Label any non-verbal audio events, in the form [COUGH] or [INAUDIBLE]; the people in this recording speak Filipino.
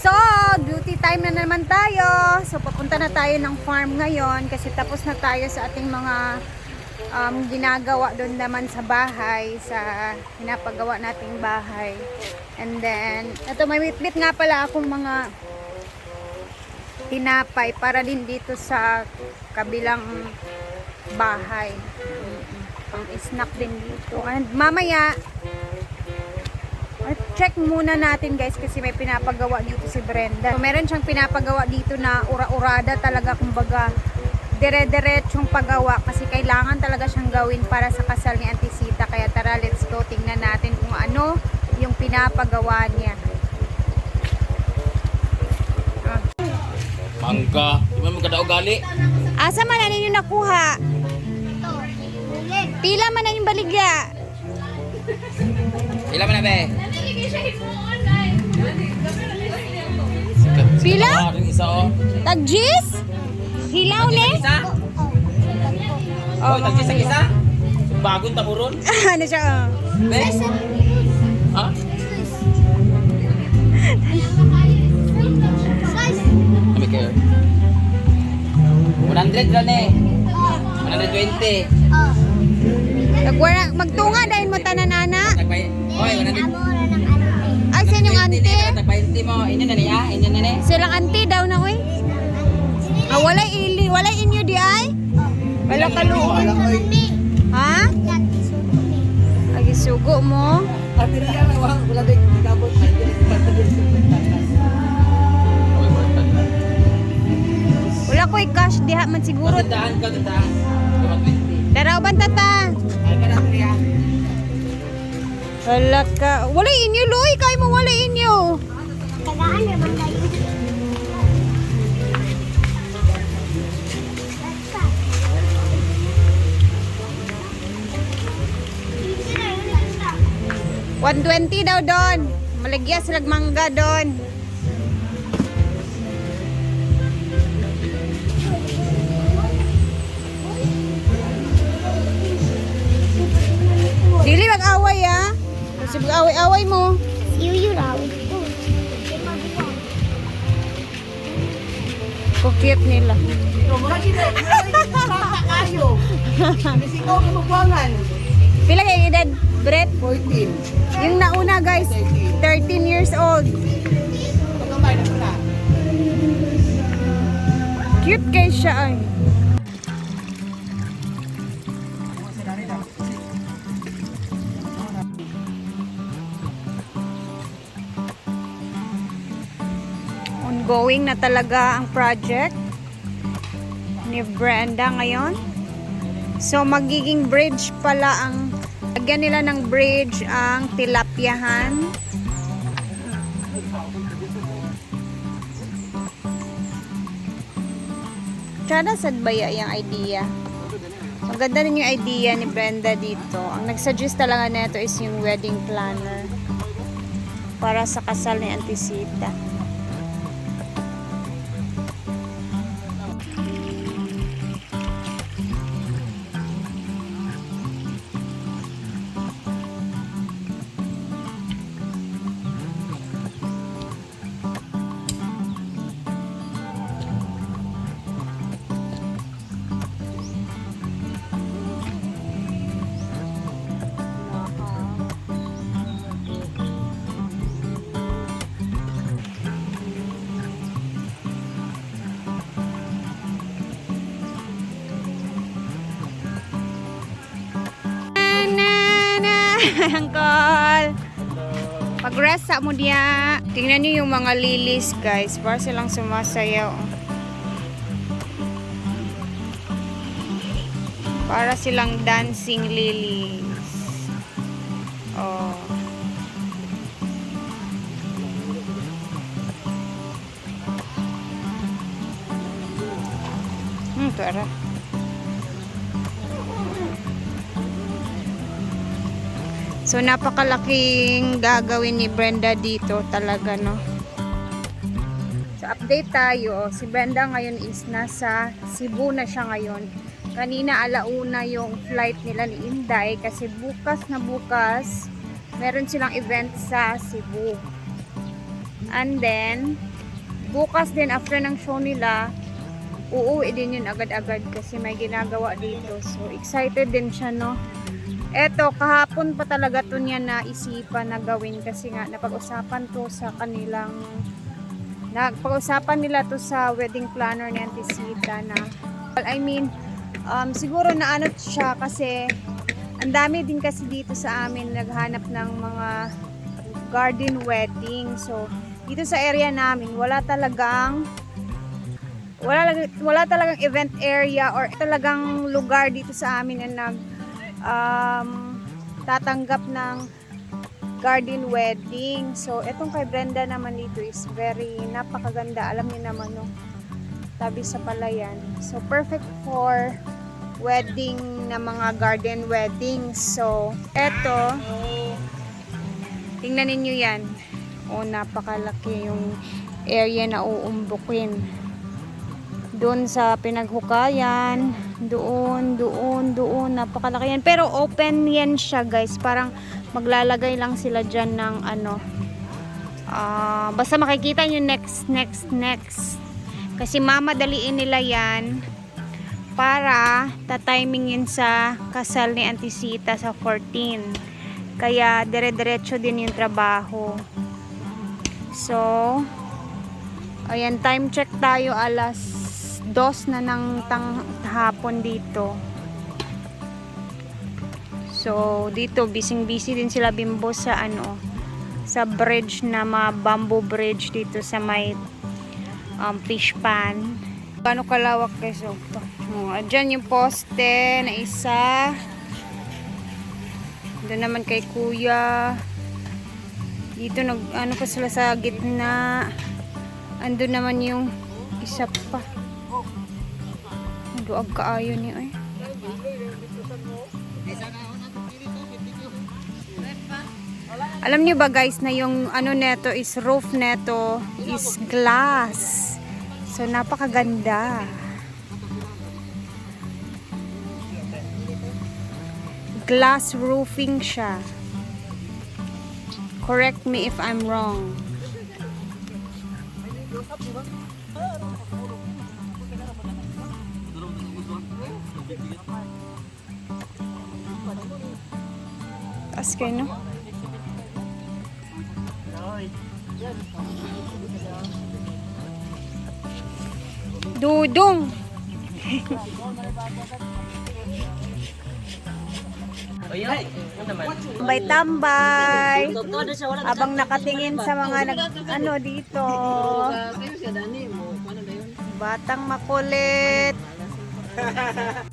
So, duty time na naman tayo. So, papunta na tayo ng farm ngayon kasi tapos na tayo sa ating mga um, ginagawa doon naman sa bahay, sa pinapagawa nating bahay. And then, ito may bitbit nga pala akong mga tinapay para din dito sa kabilang bahay. Pang snack din dito. And mamaya, check muna natin guys kasi may pinapagawa dito si Brenda. So, meron siyang pinapagawa dito na ura-urada talaga kumbaga dire-diretsong paggawa kasi kailangan talaga siyang gawin para sa kasal ni Auntie Sita. Kaya tara, let's go. Tingnan natin kung ano yung pinapagawa niya. Ah. Mangga. Di ba magkadao gali? Asa man na ninyo nakuha? Pila man na yung baligya? Ilan man na be? Pila? Isa oh. Tagjis? Hilaw ni? Isa? Oh, Oh, tagis sa isa? Bagong taburon? [LAUGHS] ano siya? oh. Be? Ha? Kami kayo. 100 lang eh. 120. Nagwara, magtunga dahil mo tanan ana. Tagbay. Oy, 100. Ay, sa inyong auntie? Tagbay mo. Inyo na niya. Inyo na ni. Silang auntie daw na, uy. Ah, walay ili, walay inyo di ay? Wala ka Ha? Ay, sugo mo. Oy. Wala ko'y cash diha man siguro. Tandaan ka, tandaan. 120. Daraw ban tata? Wala ka. Walay inyo, loy. Kaya mo walay inyo. Thank 120 daw doon. Maligya sila mangga doon. Kasi mag-away-away mo. you raw. Kukit nila. Pila kay edad, Brett? 14. Yung nauna guys, 13 years old. Cute kay siya ay. Ongoing na talaga ang project ni Brenda ngayon. So magiging bridge pala ang lagyan nila ng bridge ang tilapyahan. Tsada sad ba yung idea? So ganda rin yung idea ni Brenda dito. Ang nagsuggest talaga nito is yung wedding planner para sa kasal ni Auntie Sita. [LAUGHS] Uncle Pag-rest sa mo diya. Tingnan niyo yung mga lilies guys. Para silang sumasayaw. Para silang dancing lilies. Oh. Hmm, tara. So napakalaking gagawin ni Brenda dito talaga no. So update tayo. Si Brenda ngayon is nasa Cebu na siya ngayon. Kanina alauna yung flight nila ni Inday kasi bukas na bukas meron silang event sa Cebu. And then, bukas din after ng show nila, uuwi din yun agad-agad kasi may ginagawa dito. So, excited din siya, no? Eto, kahapon pa talaga to niya na isipan na gawin kasi nga napag-usapan to sa kanilang napag-usapan nila to sa wedding planner ni Auntie Sita na well, I mean, um, siguro na ano siya kasi ang dami din kasi dito sa amin naghanap ng mga garden wedding. So, dito sa area namin, wala talagang wala wala talagang event area or talagang lugar dito sa amin na nag um, tatanggap ng garden wedding. So, etong kay Brenda naman dito is very napakaganda. Alam niyo naman, no? Tabi sa palayan. So, perfect for wedding na mga garden weddings. So, eto, tingnan ninyo yan. O, napakalaki yung area na uumbukin doon sa pinaghukayan, doon, doon, doon, napakalaki yan. Pero open yan siya guys, parang maglalagay lang sila dyan ng ano, ah, basta makikita nyo next, next, next. Kasi mamadaliin nila yan para tatimingin sa kasal ni Auntie Sita sa 14. Kaya dire-diretso din yung trabaho. So, ayan, time check tayo alas dos na ng tang hapon dito. So, dito, bising-busy din sila bimbo sa ano, sa bridge na ma bamboo bridge dito sa may um, fish pan. Paano kalawak guys? Oh, dyan yung poste na isa. Doon naman kay kuya. Dito nag ano pa sila sa gitna. Andun naman yung isa pa. Duag kaayo ni ay. Alam niyo ba guys na yung ano neto is roof neto is glass. So napakaganda. Glass roofing siya. Correct me if I'm wrong. Taas kayo, no? Dudong! Tambay-tambay! Abang nakatingin sa mga ano dito. Batang makulit. [LAUGHS]